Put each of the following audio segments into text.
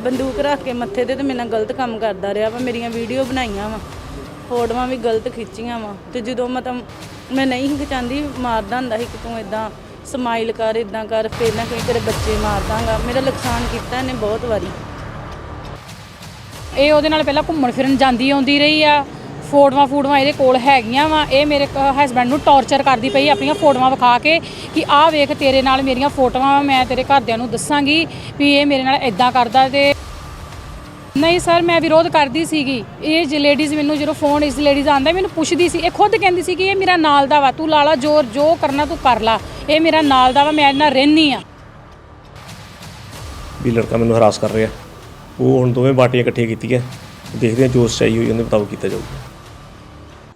ਬੰਦੂਕ ਰੱਖ ਕੇ ਮੱਥੇ ਤੇ ਤੇ ਮੇਰੇ ਨਾਲ ਗਲਤ ਕੰਮ ਕਰਦਾ ਰਿਹਾ ਵਾ, ਮੇਰੀਆਂ ਵੀਡੀਓ ਬਣਾਈਆਂ ਵਾ, ਫੋਟੋਆਂ ਵੀ ਗਲਤ ਖਿੱਚੀਆਂ ਵਾ ਤੇ ਜਦੋਂ ਮਤਲਬ ਮੈਂ ਨਹੀਂ ਸੀ ਚਾਹੁੰਦੀ ਮਾਰਦਾ ਹੁੰਦਾ ਸੀ ਕਿ ਤੂੰ ਇਦਾਂ ਸਮਾਈਲ ਕਰ ਇਦਾਂ ਕਰ, ਫਿਰ ਨਾ ਕਹੀਂ ਤੇਰੇ ਬੱਚੇ ਮਾਰ ਦਾਂਗਾ। ਮੇਰਾ ਨੁਕਸਾਨ ਕੀਤਾ ਇਹਨੇ ਬਹੁਤ ਵਾਰੀ। ਇਹ ਉਹਦੇ ਨਾਲ ਪਹਿਲਾਂ ਘੁੰਮਣ ਫਿਰਨ ਜਾਂਦੀ ਆਉਂਦੀ ਰਹੀ ਆ ਫੋਟੋਆਂ ਫੂਟੋਆਂ ਇਹਦੇ ਕੋਲ ਹੈਗੀਆਂ ਵਾ। ਇਹ ਮੇਰੇ ਹਸਬੰਡ ਨੂੰ ਟੌਰਚਰ ਕਰਦੀ ਪਈ ਆਪਣੀਆਂ ਫੋਟੋਆਂ ਵਿਖਾ ਕੇ ਕਿ ਆਹ ਵੇਖ ਤੇਰੇ ਨਾਲ ਮੇਰੀਆਂ ਫੋਟੋਆਂ ਵਾ, ਮੈਂ ਤੇਰੇ ਘਰਦਿਆਂ ਨੂੰ ਦੱਸਾਂਗੀ ਵੀ ਇਹ ਮੇਰੇ ਨਾਲ ਇਦਾਂ ਕਰਦਾ ਤੇ ਨਹੀਂ ਸਰ, ਮੈਂ ਵਿਰੋਧ ਕਰਦੀ ਸੀਗੀ। ਇਹ ਜੇ ਲੇਡੀਜ਼ ਮੈਨੂੰ ਜਦੋਂ ਫੋਨ ਇਸ ਲੇਡੀਜ਼ ਆਂਦਾ ਮੈਨੂੰ ਪੁੱਛਦੀ ਸੀ, ਇਹ ਖੁਦ ਕਹਿੰਦੀ ਸੀ ਕਿ ਇਹ ਮੇਰਾ ਨਾਲ ਦਾ ਵਾ, ਤੂੰ ਲਾਲਾ ਜੋਰ, ਜੋ ਕਰਨਾ ਤੂੰ ਕਰ ਲਾ। ਇਹ ਮੇਰਾ ਨਾਲ ਦਾ ਵਾ, ਮੈਂ ਇਹਨਾਂ ਨਾਲ ਰਹਿਨੀ ਆ। ਵੀ ਲੜਕਾ ਮੈਨੂੰ ਹਰਾਸ ਕਰ ਰਿਹਾ। ਉਹ ਹੁਣ ਦੋਵੇਂ ਪਾਰਟੀਆਂ ਇਕੱਠੀਆਂ ਕੀਤੀਆਂ। ਦੇਖਦੇ ਹਾਂ ਜੋ ਸਚਾਈ ਹੋਈ, ਉਹਦੇ ਮੁਤਾਬਕ ਕੀਤਾ ਜਾਊਗਾ।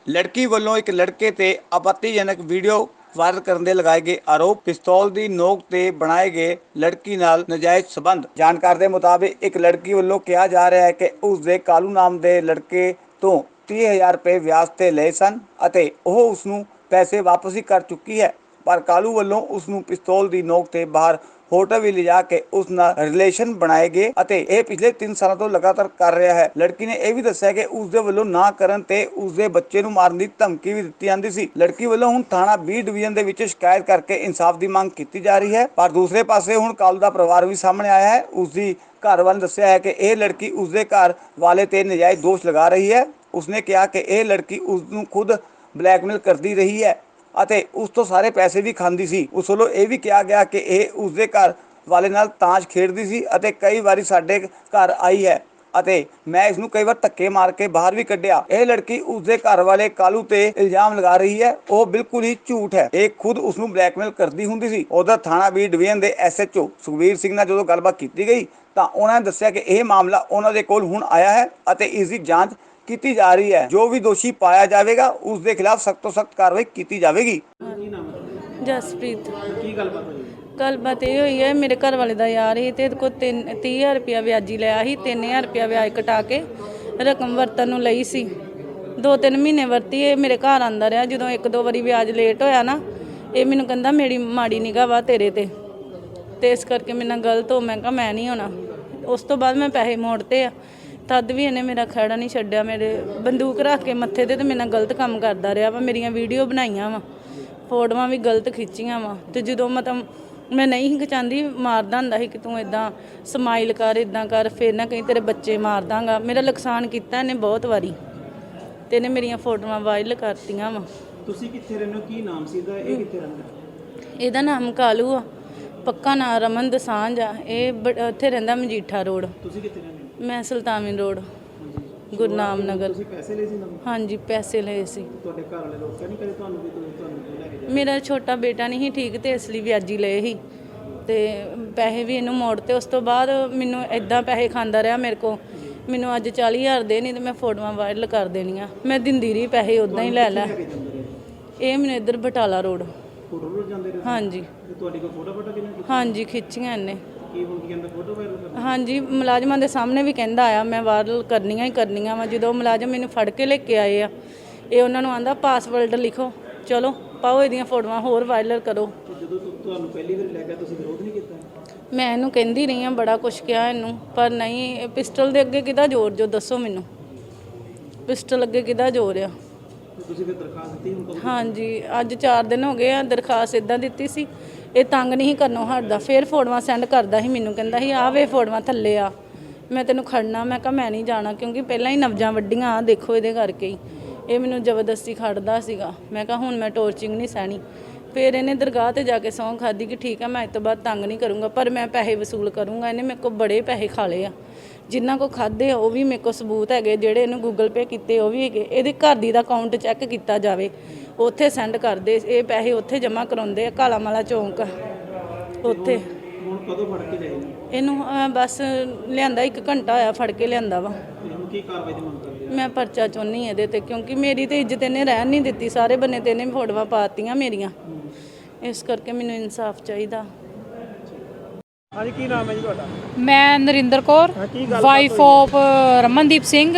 ਲੜਕੀ ਵੱਲੋਂ ਇੱਕ ਲੜਕੇ ਤੇ ਆਪੱਤੀਜਨਕ ਵੀਡੀਓ ਵਾਇਰਲ ਕਰਨ ਦੇ ਲਗਾਏ ਗਏ ਆਰੋਪ, ਪਿਸਤੌਲ ਦੀ ਨੋਕ ਤੇ ਬਣਾਏ ਗਏ ਲੜਕੀ ਨਾਲ ਨਜਾਇਜ਼ ਸਬੰਧ। ਜਾਣਕਾਰ ਦੇ ਮੁਤਾਬਿਕ ਇੱਕ ਲੜਕੀ ਵੱਲੋਂ ਕਿਹਾ ਜਾ ਰਿਹਾ ਹੈ ਕਿ ਉਸ ਦੇ ਕਾਲੂ ਨਾਮ ਦੇ ਲੜਕੇ ਤੋਂ 30000 ਰੁਪਏ ਵਿਆਜ ਤੇ ਲਏ ਸਨ ਅਤੇ ਉਹ ਉਸ ਨੂੰ ਪੈਸੇ ਵਾਪਸ ਹੀ ਕਰ ਚੁੱਕੀ ਹੈ, ਪਰ ਕਾਲੂ ਵੱਲੋਂ ਉਸ ਨੂੰ ਪਿਸਤੌਲ ਦੀ ਨੋਕ ਤੇ ਬਾਹਰ ਫੋਟੋ ਵੀ ਲਿਜਾ ਕੇ ਉਸ ਨਾਲ ਰਿਲੇਸ਼ਨ ਬਣਾਏ ਗਏ ਅਤੇ ਇਹ ਪਿਛਲੇ 3 ਸਾਲਾਂ ਤੋਂ ਲਗਾਤਾਰ ਕਰ ਰਿਹਾ ਹੈ। ਲੜਕੀ ਨੇ ਇਹ ਵੀ ਦੱਸਿਆ ਕਿ ਉਸ ਦੇ ਵੱਲੋਂ ਨਾ ਕਰਨ ਤੇ ਉਸ ਦੇ ਬੱਚੇ ਨੂੰ ਮਾਰਨ ਦੀ ਧਮਕੀ ਵੀ ਦਿੱਤੀ ਜਾਂਦੀ ਸੀ। ਲੜਕੀ ਵੱਲੋਂ ਹੁਣ ਥਾਣਾ ਬੀ ਡਿਵੀਜ਼ਨ ਦੇ ਵਿੱਚ ਸ਼ਿਕਾਇਤ ਕਰਕੇ ਇਨਸਾਫ ਦੀ ਮੰਗ ਕੀਤੀ ਜਾ ਰਹੀ ਹੈ। ਪਰ ਦੂਸਰੇ ਪਾਸੇ ਹੁਣ ਕਾਲੂ ਦਾ ਪਰਿਵਾਰ ਵੀ ਸਾਹਮਣੇ ਆਇਆ ਹੈ। ਉਸ ਦੀ ਘਰ ਵਾਲੇ ਦੱਸਿਆ ਹੈ ਕਿ ਇਹ ਲੜਕੀ ਉਸ ਦੇ ਘਰ ਵਾਲੇ ਤੇ ਨਜਾਇਜ਼ ਦੋਸ਼ ਲਗਾ ਰਹੀ ਹੈ। ਉਸਨੇ ਕਿਹਾ ਕਿ ਇਹ ਲੜਕੀ ਉਸ ਨੂੰ ਖੁਦ ਬਲੈਕਮੇਲ ਕਰਦੀ ਰਹੀ ਹੈ। ਅਤੇ ਉਸ ਤੋਂ ਸਾਰੇ ਪੈਸੇ ਵੀ ਖਾਂਦੀ ਸੀ। ਉਸ ਵੱਲੋਂ ਇਹ ਵੀ ਕਿਹਾ ਗਿਆ ਕਿ ਇਹ ਉਸ ਦੇ ਘਰ ਵਾਲੇ ਨਾਲ ਤਾਸ਼ ਖੇਡਦੀ ਸੀ ਅਤੇ ਕਈ ਵਾਰੀ ਸਾਡੇ ਘਰ ਆਈ ਹੈ ਅਤੇ ਮੈਂ ਇਸ ਨੂੰ ਕਈ ਵਾਰ ਧੱਕੇ ਮਾਰ ਕੇ ਬਾਹਰ ਵੀ ਕੱਢਿਆ। ਇਹ ਲੜਕੀ ਉਸ ਦੇ ਘਰ ਵਾਲੇ ਕਾਲੂ ਤੇ ਇਲਜ਼ਾਮ ਲਗਾ ਰਹੀ ਹੈ। ਉਹ ਬਿਲਕੁਲ ਹੀ ਝੂਠ ਹੈ। ਇਹ ਖੁਦ ਉਸ ਨੂੰ ਬਲੈਕਮੇਲ ਕਰਦੀ ਹੁੰਦੀ ਸੀ। ਉਧਰ ਥਾਣਾ ਬੀ ਡਿਵੀਜ਼ਨ ਦੇ ਐਸਐਚਓ ਸੁਖਵੀਰ ਸਿੰਘ ਨਾਲ ਜਦੋਂ ਗੱਲਬਾਤ ਕੀਤੀ ਗਈ ਤਾਂ ਉਹਨਾਂ ਨੇ ਦੱਸਿਆ ਕਿ ਇਹ ਮਾਮਲਾ ਉਹਨਾਂ ਦੇ ਕੋਲ ਹੁਣ ਆਇਆ ਹੈ ਅਤੇ ਇਸ ਦੀ ਜਾਂਚ ਕੀਤੀ ਜਾ ਰਹੀ ਹੈ। ਜੋ ਵੀ ਦੋਸ਼ੀ ਪਾਇਆ ਜਾਵੇਗਾ ਉਸ ਦੇ ਖਿਲਾਫ ਸਖਤ ਤੋਂ ਸਖਤ ਕਾਰਵਾਈ ਕੀਤੀ ਜਾਵੇਗੀ। ਜਸਪ੍ਰੀਤ। ਕੀ ਗੱਲਬਾਤ ਹੋਈ? ਗੱਲਬਾਤ ਇਹ ਹੋਈ ਹੈ ਮੇਰੇ ਘਰ ਵਾਲੇ ਦਾ ਯਾਰ ਸੀ ਤੇ ਇਹਦੇ ਕੋਲ 30000 ਰੁਪਇਆ ਵਿਆਜੀ ਲਿਆ ਸੀ 3000 ਰੁਪਇਆ ਵਿਆਜ ਕਟਾ ਕੇ ਰਕਮ ਵਰਤਨ ਨੂੰ ਲਈ ਸੀ। ਦੋ ਤਿੰਨ ਮਹੀਨੇ ਵਰਤੀ ਇਹ ਮੇਰੇ ਘਰ ਆਂਦਾ ਰਿਹਾ। ਜਦੋਂ ਇੱਕ ਦੋ ਵਾਰੀ ਵਿਆਜ ਲੇਟ ਹੋਇਆ ਨਾ ਇਹ ਮੈਨੂੰ ਕਹਿੰਦਾ ਮੇਰੀ ਮਾੜੀ ਨਿਗਾਹ ਵਾ ਤੇਰੇ ਤੇ। ਤੇ ਇਸ ਕਰਕੇ ਮੇਰੇ ਨਾਲ ਗਲਤ ਹੋ ਮੈਂ ਕਿਹਾ ਮੈਂ ਨਹੀਂ ਹੋਣਾ। ਉਸ ਤੋਂ ਬਾਅਦ ਮੈਂ ਪੈਸੇ ਮੋੜਤੇ ਆ। ਤਦ ਵੀ ਇਹਨੇ ਮੇਰਾ ਖੜਾ ਨਹੀਂ ਛੱਡਿਆ ਮੇਰੇ ਬੰਦੂਕ ਰੱਖ ਕੇ ਮੱਥੇ ਤੇ ਤੇ ਮੇਰੇ ਨਾਲ ਗਲਤ ਕੰਮ ਕਰਦਾ ਰਿਹਾ ਵਾ ਮੇਰੀਆਂ ਵੀਡੀਓ ਬਣਾਈਆਂ ਵਾ ਫੋਟੋਆਂ ਵੀ ਗਲਤ ਖਿੱਚੀਆਂ ਵਾ ਤੇ ਜਦੋਂ ਮਤਲਬ ਮੈਂ ਨਹੀਂ ਸੀ ਚਾਹੁੰਦੀ ਮਾਰਦਾ ਹੁੰਦਾ ਸੀ ਕਿ ਤੂੰ ਇਦਾਂ ਸਮਾਈਲ ਕਰ ਇਦਾਂ ਕਰ ਫੇਰ ਨਾ ਕਹੀਂ ਤੇਰੇ ਬੱਚੇ ਮਾਰ ਦਾਂਗਾ ਮੇਰਾ ਨੁਕਸਾਨ ਕੀਤਾ ਇਹਨੇ ਬਹੁਤ ਵਾਰੀ ਤੇ ਇਹਨੇ ਮੇਰੀਆਂ ਫੋਟੋਆਂ ਵਾਇਰਲ ਕਰਤੀਆਂ ਵਾ। ਤੁਸੀਂ ਕਿੱਥੇ ਰਹਿੰਦੇ ਹੋ? ਕੀ ਨਾਮ ਸੀ ਇਹਦਾ? ਇਹ ਕਿੱਥੇ ਰਹਿੰਦਾ? ਇਹਦਾ ਨਾਮ ਕਾਲੂ ਆ ਪੱਕਾ ਨਾਂ ਰਮਨ ਦਸਾਂਝ ਆ ਇਹ ਬ- ਉੱਥੇ ਰਹਿੰਦਾ ਮਜੀਠਾ ਰੋਡ। ਤੁਸੀਂ ਕਿੱਥੇ ਰਹਿੰਦੇ? ਮੈਂ ਸੁਲਤਾਨਵਿੰਦ ਰੋਡ ਗੁਰਨਾਮ ਨਗਰ। ਤੁਸੀਂ ਪੈਸੇ ਲਏ ਸੀ ਨਾ ਹਾਂਜੀ ਪੈਸੇ ਲਏ ਸੀ। ਤੁਹਾਡੇ ਘਰ ਵਾਲੇ ਰੋਕਿਆ ਨਹੀਂ ਕਦੇ ਤੁਹਾਨੂੰ ਵੀ ਤੁਸੀਂ ਤੁਹਾਨੂੰ ਲੈ ਕੇ ਮੇਰਾ ਛੋਟਾ ਬੇਟਾ ਨਹੀਂ ਸੀ ਠੀਕ ਤੇ ਇਸ ਲਈ ਵਿਆਜੀ ਲਏ ਸੀ। ਤੇ ਪੈਸੇ ਵੀ ਇਹਨੂੰ ਮੋੜ ਤੇ ਉਸ ਤੋਂ ਬਾਅਦ ਮੈਨੂੰ ਇਦਾਂ ਪੈਸੇ ਖਾਂਦਾ ਰਿਹਾ ਮੇਰੇ ਕੋ ਮੈਨੂੰ ਅੱਜ 40000 ਦੇ ਨਹੀਂ ਤੇ ਮੈਂ ਫੋਟੋਆਂ ਵਾਇਰਲ ਕਰ ਦੇਣੀਆਂ। ਮੈਂ ਦਿੰਦੀ ਰਹੀ ਪੈਸੇ ਉਦਾਂ ਹੀ ਲੈ ਲੈ। ਇਹ ਮੈਨੂੰ ਇੱਧਰ ਬਟਾਲਾ ਰੋਡ। ਫੋਟੋ ਰੋਡ ਜਾਂਦੇ ਰਹੇ? ਹਾਂਜੀ। ਤੇ ਤੁਹਾਡੀ ਕੋਈ ਫੋਟੋ ਫੋਟੋ ਕਿਹਨੇ ਕੀਤੀ ਹਾਂਜੀ ਖਿੱਚੀਆਂ ਇਹਨੇ। ਕੀ ਹੁਣ ਕੀ ਕਹਿੰਦਾ ਫੋਟੋ ਵਾਇਰਲ ਕਰ ਹਾਂਜੀ ਮੁਲਾਜ਼ਮਾਂ ਦੇ ਸਾਹਮਣੇ ਵੀ ਕਹਿੰਦਾ ਆ ਮੈਂ ਵਾਇਰਲ ਕਰਨੀਆਂ ਹੀ ਕਰਨੀਆਂ ਵਾ। ਜਦੋਂ ਮੁਲਾਜ਼ਮ ਮੈਨੂੰ ਫੜ ਕੇ ਲੈ ਕੇ ਆਏ ਆ ਇਹ ਉਹਨਾਂ ਨੂੰ ਆਂਦਾ ਪਾਸਵਰਡ ਲਿਖੋ ਚਲੋ ਪਾਓ ਇਹਦੀਆਂ ਫੋਟੋਆਂ ਹੋਰ ਵਾਇਰਲ ਕਰੋ। ਤੇ ਜਦੋਂ ਤੁ- ਤੁਹਾਨੂੰ ਪਹਿਲੀ ਵਾਰ ਲੈ ਗਿਆ ਤੁਸੀਂ ਵਿਰੋਧ ਨਹੀਂ ਕੀਤਾ? ਮੈਂ ਇਹਨੂੰ ਕਹਿੰਦੀ ਰਹੀ ਆ ਬੜਾ ਕੁਝ ਕਿਹਾ ਇਹਨੂੰ ਪਰ ਨਹੀਂ ਇਹ ਪਿਸਟਲ ਦੇ ਅੱਗੇ ਕਿਹਦਾ ਜ਼ੋਰ ਜੋ ਦੱਸੋ ਮੈਨੂੰ? ਪਿਸਟਲ ਅੱਗੇ ਕਿਹਦਾ ਜ਼ੋਰ ਆ? ਤੇ ਤੁਸੀਂ ਫਿਰ ਦਰਖਾਸਤ ਦਿੱਤੀ ਹੁਣ ਕਦੋਂ ਹਾਂਜੀ ਅੱਜ 4 ਦਿਨ ਹੋ ਗਏ ਆ ਦਰਖਾਸਤ ਇਦਾਂ ਦਿੱਤੀ ਸੀ ਇਹ ਤੰਗ ਨਹੀਂ ਕਰਨੋਂ ਹਟਦਾ। ਫੇਰ ਫੋਟੋਆਂ ਸੈਂਡ ਕਰਦਾ ਸੀ, ਮੈਨੂੰ ਕਹਿੰਦਾ ਸੀ ਆ ਵੇ ਫੋਟੋਆਂ ਥੱਲੇ ਆ। ਮੈਂ ਤੈਨੂੰ ਖੜਨਾ, ਮੈਂ ਕਿਹਾ ਮੈਂ ਨਹੀਂ ਜਾਣਾ, ਕਿਉਂਕਿ ਪਹਿਲਾਂ ਹੀ ਨਵਜਾਂ ਵੱਡੀਆਂ ਆ ਦੇਖੋ ਇਹਦੇ ਕਰਕੇ ਹੀ। ਇਹ ਮੈਨੂੰ ਜ਼ਬਰਦਸਤੀ ਖੜਦਾ ਸੀਗਾ। ਮੈਂ ਕਿਹਾ ਹੁਣ ਮੈਂ ਟੋਰਚਿੰਗ ਨਹੀਂ ਸਹਿਣੀ। ਫਿਰ ਇਹਨੇ ਦਰਗਾਹ ਤੇ ਜਾ ਕੇ ਸਹੁੰ ਖਾਦੀ ਕਿ ਠੀਕ ਆ, ਮੈਂ ਇਸ ਤੋਂ ਬਾਅਦ ਤੰਗ ਨਹੀਂ ਕਰੂੰਗਾ, ਪਰ ਮੈਂ ਪੈਸੇ ਵਸੂਲ ਕਰੂੰਗਾ, ਇਹਨੇ ਮੇਰੇ ਕੋਲ ਬੜੇ ਪੈਸੇ ਖਾ ਲਏ ਆ ਜਿਨ੍ਹਾਂ ਕੋ ਖਾਦੇ ਉਹ ਵੀ ਮੇਰੇ ਕੋਲ ਸਬੂਤ ਹੈਗੇ, ਜਿਹੜੇ ਇਹਨੂੰ ਗੂਗਲ ਪੇ ਕੀਤੇ, ਉਹ ਵੀ ਹੈਗੇ। ਇਹਦੇ ਘਰ ਦੀ ਦਾ ਅਕਾਊਂਟ ਚੈੱਕ ਕੀਤਾ ਜਾਵੇ। ਉੱਥੇ ਸੈਂਡ ਕਰਦੇ ਇਹ ਪੈਸੇ ਉੱਥੇ ਜਮ੍ਹਾਂ ਕਰਾਉਂਦੇ ਆ ਕਾਲਾ ਮਾਲਾ ਚੌਂਕ। ਉੱਥੇ। ਹੁਣ ਕਦੋਂ ਫੜ ਕੇ ਲਿਆਏ? ਨੇ ਇਹਨੂੰ ਅਹ, ਬਸ ਲਿਆਂਦਾ ਇੱਕ ਘੰਟਾ ਹੋਇਆ ਫੜ ਕੇ ਲਿਆਂਦਾ ਵਾ। ਤੇ ਹੁਣ ਕੀ ਕਾਰਵਾਈ ਦੀ ਮੰਗ ਕਰਦੇ ਹੋ? ਮੈਂ ਪਰਚਾ ਚਾਹੁੰਦੀ ਇਹਦੇ ਤੇ ਕਿਉਂਕਿ ਮੇਰੀ ਤੇ ਇੱਜ਼ਤ ਇਹਨੇ ਰਹਿਣ ਨਹੀਂ ਦਿੱਤੀ ਸਾਰੇ ਬੰਨੇ ਤੇ ਇਹਨੇ ਫੋਟੋਆਂ ਪਾਤੀਆਂ ਮੇਰੀਆਂ। ਇਸ ਕਰਕੇ ਮੈਨੂੰ ਇਨਸਾਫ ਚਾਹੀਦਾ। ਹਾਂਜੀ ਕੀ ਨਾਮ ਹੈ ਜੀ ਤੁਹਾਡਾ? ਮੈਂ ਨਰਿੰਦਰ ਕੌਰ ਵਾਈਫ ਆਫ ਰਮਨਦੀਪ ਸਿੰਘ।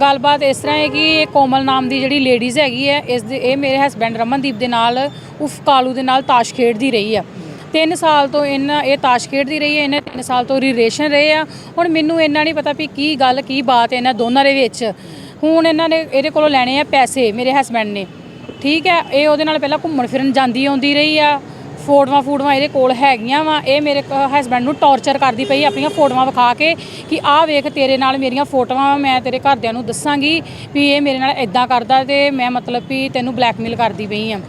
ਗੱਲਬਾਤ ਇਸ ਤਰ੍ਹਾਂ ਹੈ ਕਿ ਇਹ ਕੋਮਲ ਨਾਮ ਦੀ ਜਿਹੜੀ ਲੇਡੀਜ਼ ਹੈਗੀ ਹੈ, ਇਸ ਦੇ ਇਹ ਮੇਰੇ ਹਸਬੰਡ ਰਮਨਦੀਪ ਦੇ ਨਾਲ, ਉਫ ਕਾਲੂ ਦੇ ਨਾਲ ਤਾਸ਼ ਖੇਡਦੀ ਰਹੀ ਆ। 3 ਸਾਲ ਤੋਂ ਇਹਨਾਂ ਇਹ ਤਾਸ਼ ਖੇਡਦੀ ਰਹੀ ਹੈ, ਇਹਨਾਂ 3 ਸਾਲ ਤੋਂ ਰਿਲੇਸ਼ਨ ਰਹੇ ਆ। ਹੁਣ ਮੈਨੂੰ ਇੰਨਾ ਨਹੀਂ ਪਤਾ ਵੀ ਕੀ ਗੱਲ, ਕੀ ਬਾਤ ਹੈ ਇਹਨਾਂ ਦੋਨਾਂ ਦੇ ਵਿੱਚ। ਹੁਣ ਇਹਨਾਂ ਨੇ ਇਹਦੇ ਕੋਲੋਂ ਲੈਣੇ ਆ ਪੈਸੇ ਮੇਰੇ ਹਸਬੰਡ ਨੇ। ਠੀਕ ਹੈ, ਇਹ ਉਹਦੇ ਨਾਲ ਪਹਿਲਾਂ ਘੁੰਮਣ ਫਿਰਨ ਜਾਂਦੀ ਆਉਂਦੀ ਰਹੀ ਆ। ਫੋਟੋਆਂ ਫੂਟੋਆਂ ਇਹਦੇ ਕੋਲ ਹੈਗੀਆਂ ਵਾ। ਇਹ ਮੇਰੇ ਹਸਬੰਡ ਨੂੰ ਟੌਰਚਰ ਕਰਦੀ ਪਈ, ਆਪਣੀਆਂ ਫੋਟੋਆਂ ਵਿਖਾ ਕੇ ਕਿ ਆਹ ਵੇਖ ਤੇਰੇ ਨਾਲ ਮੇਰੀਆਂ ਫੋਟੋਆਂ ਮੈਂ ਤੇਰੇ ਘਰਦਿਆਂ ਨੂੰ ਦੱਸਾਂਗੀ ਵੀ ਇਹ ਮੇਰੇ ਨਾਲ ਇਦਾਂ ਕਰਦਾ ਤੇ ਮੈਂ ਮਤਲਬ ਵੀ ਤੈਨੂੰ ਬਲੈਕਮੇਲ ਕਰਦੀ ਪਈ ਆ।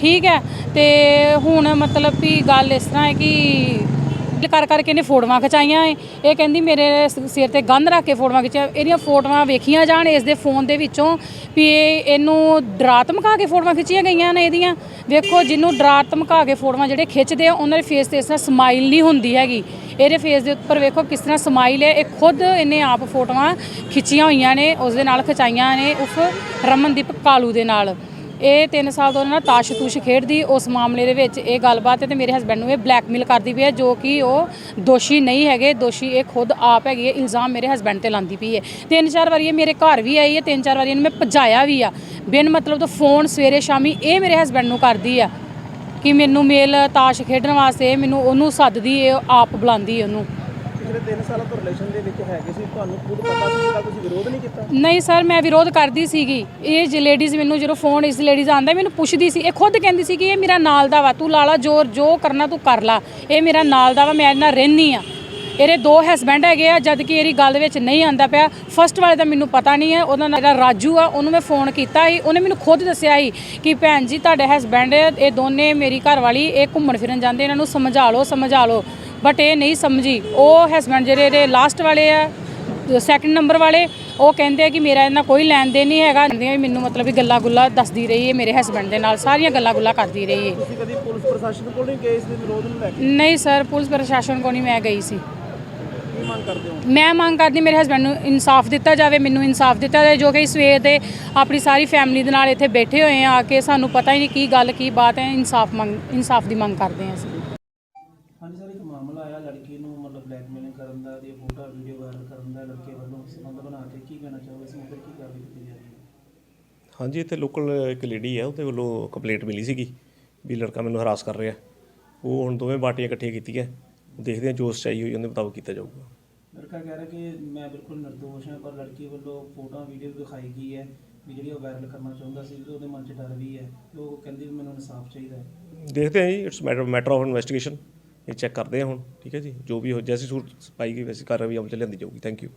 ਠੀਕ ਹੈ? ਤੇ ਹੁਣ ਮਤਲਬ ਵੀ ਗੱਲ ਇਸ ਤਰ੍ਹਾਂ ਹੈ ਕਿ ਕਰ ਕਰਕੇ ਇਹਨੇ ਫੋਟੋਆਂ ਖਿਚਾਈਆਂ ਏ। ਇਹ ਕਹਿੰਦੀ ਮੇਰੇ ਸਿਰ ਤੇ ਗੰਨ ਰੱਖ ਕੇ ਫੋਟੋਆਂ ਖਿਚਾ ਇਹਦੀਆਂ ਫੋਟੋਆਂ ਵੇਖੀਆਂ ਜਾਣ ਇਸ ਦੇ ਫੋਨ ਦੇ ਵਿੱਚੋਂ ਵੀ ਇਹਨੂੰ ਡਰਾ ਧਮਕਾ ਕੇ ਫੋਟੋਆਂ ਖਿੱਚੀਆਂ ਗਈਆਂ ਨੇ ਇਹਦੀਆਂ। ਵੇਖੋ ਜਿਹਨੂੰ ਡਰਾ ਧਮਕਾ ਕੇ ਫੋਟੋਆਂ ਜਿਹੜੇ ਖਿੱਚਦੇ ਆ, ਉਹਨਾਂ ਦੇ ਫੇਸ ਤੇ ਇਸ ਤਰ੍ਹਾਂ ਸਮਾਈਲ ਨਹੀਂ ਹੁੰਦੀ ਹੈਗੀ। ਇਹਦੇ ਫੇਸ ਦੇ ਉੱਪਰ ਵੇਖੋ ਕਿਸ ਤਰ੍ਹਾਂ ਸਮਾਈਲ ਹੈ। ਇਹ ਖੁਦ ਇਹਨੇ ਆਪ ਫੋਟੋਆਂ ਖਿੱਚੀਆਂ ਹੋਈਆਂ ਨੇ ਉਸ ਦੇ ਨਾਲ ਖਿਚਾਈਆਂ ਨੇ ਉਫ ਰਮਨਦੀਪ ਕਾਲੂ ਦੇ ਨਾਲ। ਇਹ 3 ਸਾਲ ਤੋਂ ਨਾਲ ਤਾਸ਼ ਤੂਸ਼ ਖੇਡਦੀ, ਉਸ ਮਾਮਲੇ ਦੇ ਵਿੱਚ ਇਹ ਗੱਲਬਾਤ ਹੈ ਤੇ ਮੇਰੇ ਹਸਬੰਡ ਨੂੰ ਇਹ ਬਲੈਕਮੇਲ ਕਰਦੀ ਪਈ ਹੈ, ਜੋ ਕਿ ਉਹ ਦੋਸ਼ੀ ਨਹੀਂ ਹੈਗੇ, ਦੋਸ਼ੀ ਇਹ ਖੁਦ ਆਪ ਹੈਗੀ ਹੈ, ਇਲਜ਼ਾਮ ਮੇਰੇ ਹਸਬੰਡ ਤੇ ਲਾਉਂਦੀ ਪਈ ਹੈ। ਤਿੰਨ ਚਾਰ ਵਾਰੀ ਇਹ ਮੇਰੇ ਘਰ ਵੀ ਆਈ ਹੈ, ਤਿੰਨ ਚਾਰ ਵਾਰੀ ਇਹਨੂੰ ਮੈਂ ਭਜਾਇਆ ਵੀ ਆ। ਬਿਨ ਮਤਲਬ ਤੋਂ ਫੋਨ ਸਵੇਰੇ ਸ਼ਾਮੀ ਇਹ ਮੇਰੇ ਹਸਬੰਡ ਨੂੰ ਕਰਦੀ ਆ ਕਿ ਮੈਨੂੰ ਮੇਲ ਤਾਸ਼ ਖੇਡਣ ਵਾਸਤੇ, ਮੈਨੂੰ ਉਹਨੂੰ ਸੱਦਦੀ, ਇਹ ਆਪ ਬੁਲਾਉਂਦੀ ਉਹਨੂੰ। ਪਿਛਲੇ 3 ਸਾਲਾਂ ਤੋਂ ਰਿਲੇਸ਼ਨ ਦੇ ਵਿੱਚ ਹੈਗੇ ਸੀ, ਤੁਹਾਨੂੰ ਖੁਦ ਪਤਾ ਸੀ ਕਿ ਤੁਸੀਂ ਵਿਰੋਧ ਨਹੀਂ ਕੀਤਾ? ਨਹੀਂ ਸਰ, ਮੈਂ ਵਿਰੋਧ ਕਰਦੀ ਸੀਗੀ। ਇਹ ਜੇ ਲੇਡੀਜ਼ ਮੈਨੂੰ ਜਦੋਂ ਫੋਨ ਇਸ ਲੇਡੀਜ਼ ਆਂਦਾ ਮੈਨੂੰ ਪੁੱਛਦੀ ਸੀ। ਇਹ ਖੁਦ ਕਹਿੰਦੀ ਸੀ ਕਿ ਇਹ ਮੇਰਾ ਨਾਲ ਦਾ ਵਾ, ਤੂੰ ਲਾਲਾ ਜੋਰ ਜੋ ਕਰਨਾ ਤੂੰ ਕਰ ਲਾ। ਇਹ ਮੇਰਾ ਨਾਲ ਦਾ ਵਾ, ਮੈਂ ਇਹਨਾਂ ਨਾਲ ਰਹਿੰਦੀ ਆ ਇਹਦੇ ਦੋ ਹਸਬੈਂਡ ਹੈਗੇ ਆ ਜਦ ਕਿ ਇਹਦੀ ਗੱਲ ਵਿੱਚ ਨਹੀਂ ਆਂਦਾ ਪਿਆ। ਫਸਟ ਵਾਲੇ ਦਾ ਮੈਨੂੰ ਪਤਾ ਨਹੀਂ ਹੈ, ਉਹਦਾ ਨਾਂ ਰਾਜੂ ਆ, ਉਹਨੂੰ ਮੈਂ ਫੋਨ ਕੀਤਾ ਸੀ। ਉਹਨੇ ਮੈਨੂੰ ਖੁਦ ਦੱਸਿਆ ਸੀ ਕਿ ਭੈਣ ਜੀ, ਤੁਹਾਡੇ ਹਸਬੈਂਡ ਇਹ ਦੋਨੇ ਮੇਰੀ ਘਰ ਵਾਲੀ ਇਹ ਘੁੰਮਣ ਫਿਰਨ ਜਾਂਦੇ, ਇਹਨਾਂ ਨੂੰ ਸਮਝਾ ਲਓ ਸਮਝਾ ਲਓ। ਬਟ ਇਹ ਨਹੀਂ ਸਮਝੀ। ਉਹ ਹਸਬੈਂਡ ਜਿਹੜੇ ਇਹਦੇ ਲਾਸਟ ਵਾਲੇ ਆ ਸੈਕੰਡ ਨੰਬਰ ਵਾਲੇ ਉਹ ਕਹਿੰਦੇ ਆ ਕਿ ਮੇਰਾ ਇਹਨਾਂ ਕੋਈ ਲੈਣ ਦੇਣ ਨਹੀਂ ਹੈਗਾ। ਆ ਮੈਨੂੰ ਮਤਲਬ ਵੀ ਗੱਲਾਂ ਗੁੱਲਾ ਦੱਸਦੀ ਰਹੀ ਹੈ ਮੇਰੇ ਹਸਬੰਡ ਦੇ ਨਾਲ ਸਾਰੀਆਂ ਗੱਲਾਂ ਗੁੱਲਾ ਕਰਦੀ ਰਹੀ ਹੈ ਤੁਸੀਂ ਕਦੀ ਪੁਲਿਸ ਪ੍ਰਸ਼ਾਸਨ ਕੋਲ ਨਹੀਂ ਗਏ ਇਸ ਦੇ ਵਿਰੋਧ ਨੂੰ ਲੈ ਕੇ? ਨਹੀਂ ਸਰ ਪੁਲਿਸ ਪ੍ਰਸ਼ਾਸਨ ਕੋਲ ਨਹੀਂ ਮੈਂ ਗਈ ਸੀ। ਕੀ ਮੰਗ ਕਰਦੇ ਹੋ? ਮੈਂ ਮੰਗ ਕਰਦੀ ਮੇਰੇ ਹਸਬੰਡ ਨੂੰ ਇਨਸਾਫ ਦਿੱਤਾ ਜਾਵੇ ਮੈਨੂੰ ਇਨਸਾਫ ਦਿੱਤਾ ਜਾਵੇ ਜੋ ਕਿ ਸਵੇਰ ਦੇ ਆਪਣੀ ਸਾਰੀ ਫੈਮਿਲੀ ਦੇ ਨਾਲ ਇੱਥੇ ਬੈਠੇ ਹੋਏ ਆ ਕਿ ਸਾਨੂੰ ਪਤਾ ਹੀ ਨਹੀਂ ਕੀ ਗੱਲ ਕੀ ਬਾਤ ਹੈ ਇਨਸਾਫ ਮੰਗ ਇਨਸਾਫ ਦੀ ਮੰਗ ਕਰਦੇ ਹਾਂ ਅਸੀਂ ਹਾਂਜੀ ਸਰ ਇੱਕ ਮਾਮਲਾ ਆਇਆ ਲੜਕੀ ਨੂੰ ਮਤਲਬ ਬਲੈਕਮੇਲਿੰਗ ਕਰਨ ਦਾ ਤੇ ਫੋਟੋ ਵੀਡੀਓ ਵਾਇਰਲ ਕਰਨ ਦਾ ਲੜਕੇ ਵੱਲੋਂ ਸੰਬੰਧ ਬਣਾ ਕੇ ਕਹਿਣਾ ਚਾਹੋਗੇ? ਇਸ 'ਤੇ ਕੀ ਕਾਰਵਾਈ ਕੀਤੀ ਜਾ ਰਹੀ ਹੈ ਹਾਂਜੀ ਇੱਥੇ ਲੋਕਲ ਇੱਕ ਲੇਡੀ ਹੈ ਉਹਦੇ ਵੱਲੋਂ ਕੰਪਲੇਂਟ ਮਿਲੀ ਸੀਗੀ ਵੀ ਲੜਕਾ ਮੈਨੂੰ ਹਰਾਸ ਕਰ ਰਿਹਾ। ਉਹ ਹੁਣ ਦੋਵੇਂ ਪਾਰਟੀਆਂ ਇਕੱਠੀਆਂ ਕੀਤੀਆਂ। ਦੇਖਦੇ ਹਾਂ ਜੋ ਸਚਾਈ ਹੋਈ ਉਹਦੇ ਮੁਤਾਬਕ ਕੀਤਾ ਜਾਊਗਾ। ਲੜਕਾ ਕਹਿ ਰਿਹਾ ਕਿ ਮੈਂ ਬਿਲਕੁਲ ਨਿਰਦੋਸ਼ ਹਾਂ ਪਰ ਲੜਕੀ ਵੱਲੋਂ ਫੋਟੋਆਂ ਵੀਡੀਓ ਦਿਖਾਈ ਗਈ ਹੈ ਵੀ ਜਿਹੜੀ ਉਹ ਵਾਇਰਲ ਕਰਨਾ ਚਾਹੁੰਦਾ ਸੀ ਤੇ ਉਹਦੇ ਮਨ 'ਚ ਡਰ ਵੀ ਹੈ। ਤੇ ਉਹ ਕਹਿੰਦੀ ਵੀ ਮੈਨੂੰ ਇਨਸਾਫ ਚਾਹੀਦਾ ਹੈ। ਦੇਖਦੇ ਹਾਂ ਜੀ it's matter matter of investigation ਇਹ ਚੈੱਕ ਕਰਦੇ ਹਾਂ ਹੁਣ ਠੀਕ ਹੈ ਜੀ? ਜੋ ਵੀ ਹੋ ਜੈਸੀ ਸੂਰਤ ਪਾਈ ਗਈ ਵੈਸੀ ਕਾਰਵਾਈ ਅਮਲ ਚ ਲਿਆਂਦੀ ਜਾਊਗੀ। Thank you